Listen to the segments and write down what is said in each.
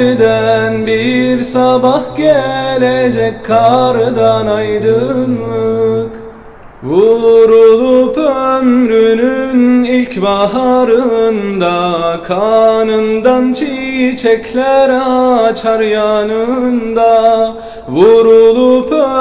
bilmecelerden bir sabah gelecek kardan aydınlık. Vurulup ömrünün ilk baharında Kanından çiçekler açar yanında. Vurulup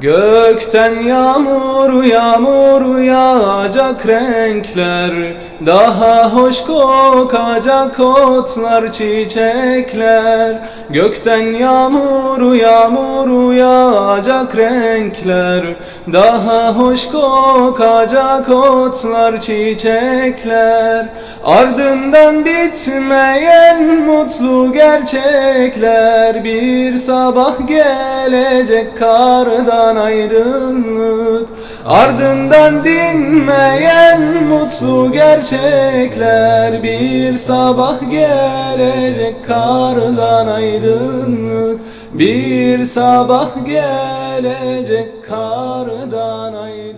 Gökten yağmur yağmur yağacak renkler Daha hoş kokacak otlar çiçekler. Gökten yağmur yağmur yağacak renkler Daha hoş kokacak otlar çiçekler. Ardından bitmeyen mutlu gerçekler Bir sabah gelecek kardan aydınlık. Ardından dinmeyen mutlu gerçekler Bir sabah gelecek kardan aydınlık. Bir sabah gelecek kardan aydınlık